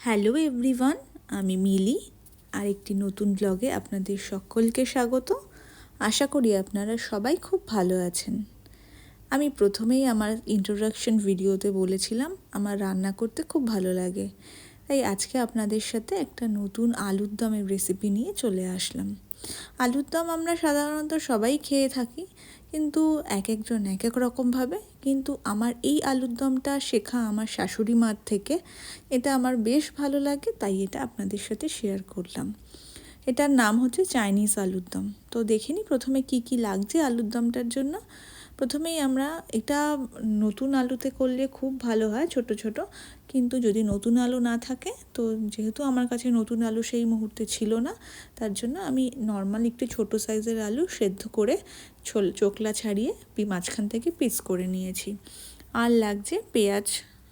Hello everyone, আমি মিলি। আর একটি নতুন ব্লগে আপনাদের সকলকে স্বাগত। আশা করি আপনারা সবাই খুব ভালো আছেন। আমি প্রথমেই আমার ইন্ট্রোডাকশন ভিডিওতে বলেছিলাম, আমার রান্না করতে খুব ভালো লাগে। তাই আজকে আপনাদের সাথে একটা নতুন আলুর দমের রেসিপি নিয়ে চলে আসলাম। আলুর দম আমরা সাধারণত সবাই খেয়ে থাকি কিন্তু এক একজন এক এক রকমভাবে। কিন্তু আমার এই আলুর দমটা শেখা আমার শাশুড়ি মার থেকে, এটা আমার বেশ ভালো লাগে, তাই এটা আপনাদের সাথে শেয়ার করলাম। এটার নাম হচ্ছে চাইনিজ আলুর দম তো দেখিনি প্রথমে কি কি লাগছে আলুর দমটার জন্য? প্রথমেই আমরা এটা নতুন আলুতে করলে খুব ভালো হয়, ছোট ছোট। কিন্তু যদি নতুন আলু না থাকে, তো যেহেতু আমার কাছে নতুন আলু সেই মুহূর্তে ছিল না, তার জন্য আমি নর্মাল একটু ছোট সাইজের আলু সেদ্ধ করে ছোল, চোকলা ছাড়িয়ে মাঝখান থেকে পিস করে নিয়েছি। আর লাগছে পেঁয়াজ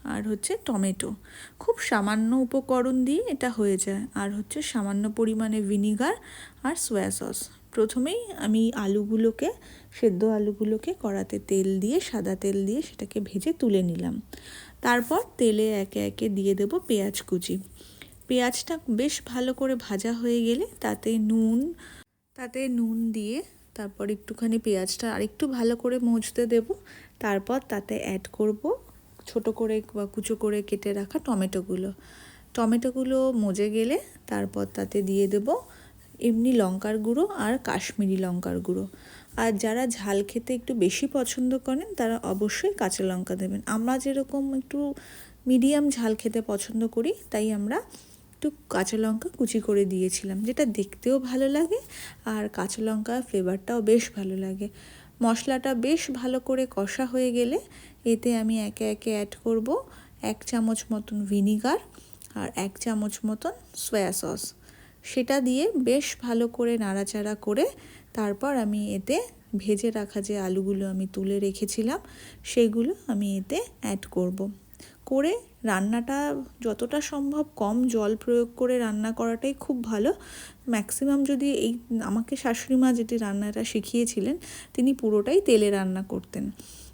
আর হচ্ছে টমেটো। খুব সামান্য উপকরণ দিয়ে এটা হয়ে যায়। আর হচ্ছে সামান্য পরিমাণে ভিনিগার আর সোয়া সস প্রথমেই আমি আলুগুলোকে, সেদ্ধ আলুগুলোকে কড়াতে তেল দিয়ে, সাদা তেল দিয়ে সেটাকে ভেজে তুলে নিলাম। তারপর তেলে একে একে দিয়ে দেব পেঁয়াজ কুচি। পেঁয়াজটা বেশ ভালো করে ভাজা হয়ে গেলে তাতে নুন তাতে নুন দিয়ে তারপর একটুখানি পেঁয়াজটা আরেকটু ভালো করে মজতে দেব। তারপর তাতে অ্যাড করব ছোট করে বা কুচো করে কেটে রাখা টমেটোগুলো। টমেটোগুলো মজে গেলে তারপর তাতে দিয়ে দেব এমনি লঙ্কার গুঁড়ো আর কাশ্মীরি লঙ্কার গুঁড়ো। আর যারা ঝাল খেতে একটু বেশি পছন্দ করেন, তারা অবশ্যই কাঁচা লঙ্কা দেবেন। আমরা যেরকম একটু মিডিয়াম ঝাল খেতে পছন্দ করি, তাই আমরা একটু কাঁচা লঙ্কা কুচি করে দিয়েছিলাম, যেটা দেখতেও ভালো লাগে আর কাঁচা লঙ্কার ফ্লেভারটাও বেশ ভালো লাগে। মশলাটা বেশ ভালো করে কষা হয়ে গেলে এতে আমি একে একে অ্যাড করব এক চামচ মতন ভিনিগার আর এক চামচ মতন সয়া সস সেটা দিয়ে বেশ ভালো করে নাড়াচাড়া করে তারপর আমি এতে ভেজে রাখা যে আলুগুলো আমি তুলে রেখেছিলাম, সেগুলো আমি এতে অ্যাড করব। করে রান্নাটা যতটা সম্ভব কম জল প্রয়োগ করে রান্না করাটাই খুব ভালো ম্যাক্সিমাম যদি এই আমাকে শাশুড়ি মা যেটি রান্নাটা শিখিয়েছিলেন, তিনি পুরোটাই তেলে রান্না করতেন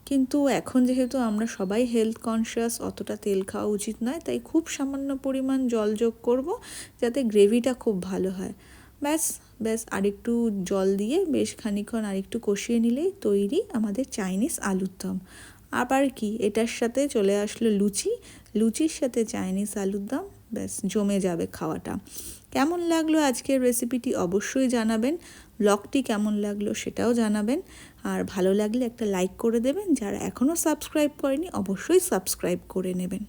কিন্তু এখন যেহেতু আমরা সবাই হেলথ কনসিয়াস অতটা তেল খাওয়া উচিত নয়, তাই খুব সামান্য পরিমাণ জল যোগ করব যাতে গ্রেভিটা খুব ভালো হয়। ব্যাস ব্যাস, আরেকটু জল দিয়ে বেশ খানিক্ষণ আরেকটু কষিয়ে নিলেই তৈরি আমাদের চাইনিজ আলুর দম। আবার কি, এটার সাথে চলে আসলো লুচি। লুচির সাথে চাইনিজ আলুর দম, ব্যাস, জমে যাবে খাওয়াটা। কেমন লাগল আজকের রেসিপিটি অবশ্যই জানাবেন। ব্লগটি কেমন লাগল সেটাও জানাবেন। আর ভালো লাগলে একটা লাইক করে দেবেন। যারা এখনও সাবস্ক্রাইব করেনি, অবশ্যই সাবস্ক্রাইব করে নেবেন।